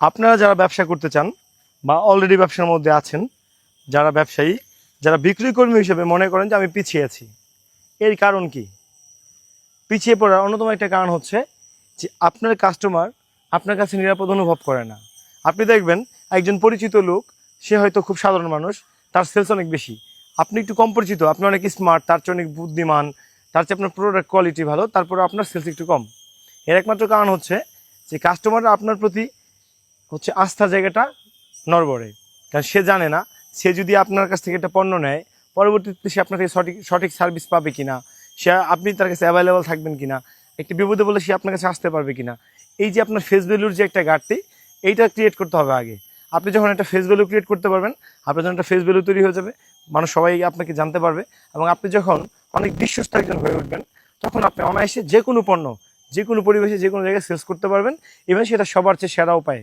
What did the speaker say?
আপনারা যারা ব্যবসা করতে চান বা অলরেডি ব্যবসার মধ্যে আছেন, যারা ব্যবসায়ী, যারা বিক্রি কর্মী হিসেবে মনে করেন যে আমি পিছিয়ে আছি, এর কারণ কি? পিছিয়ে পড়ার অন্যতম একটা কারণ হচ্ছে যে আপনার কাস্টমার আপনার কাছে নিরাপদ অনুভব করে না। আপনি দেখবেন, একজন পরিচিত লোক, সে হয়তো খুব সাধারণ মানুষ, তার সেলস অনেক বেশি। আপনি একটু কম পরিচিত, আপনি অনেক স্মার্ট তার চেয়ে অনেক বুদ্ধিমান, তার চেয়ে আপনার প্রোডাক্ট কোয়ালিটি ভালো তারপরে আপনার সেলস একটু কম। এর একমাত্র কারণ হচ্ছে যে কাস্টমাররা আপনার প্রতি হচ্ছে আস্থা জায়গাটা নড়বড়ে। কারণ সে জানে না, সে যদি আপনার কাছ থেকে একটা পণ্য নেয়, পরবর্তীতে সে আপনার কাছে সঠিক সঠিক সার্ভিস পাবে কি না সে, আপনি তার কাছে অ্যাভেলেবল থাকবেন কি না একটি বিপদে বলে সে আপনার কাছে আসতে পারবে কি না এই যে আপনার ফেস ভ্যালুর যে একটা ঘাটতি, এইটা ক্রিয়েট করতে হবে আগে। আপনি যখন একটা ফেস ভ্যালু ক্রিয়েট করতে পারবেন, আপনার যখন একটা ফেস ভ্যালু তৈরি হয়ে যাবে, মানুষ সবাই আপনাকে জানতে পারবে এবং আপনি যখন অনেক বিশ্বস্ত একজন হয়ে উঠবেন, তখন আপনি অনায়াসে যে কোনো পণ্য যে কোনো পরিবেশে যে কোনো জায়গায় সেলস করতে পারবেন এবং সেটা সবার চেয়ে সেরা উপায়।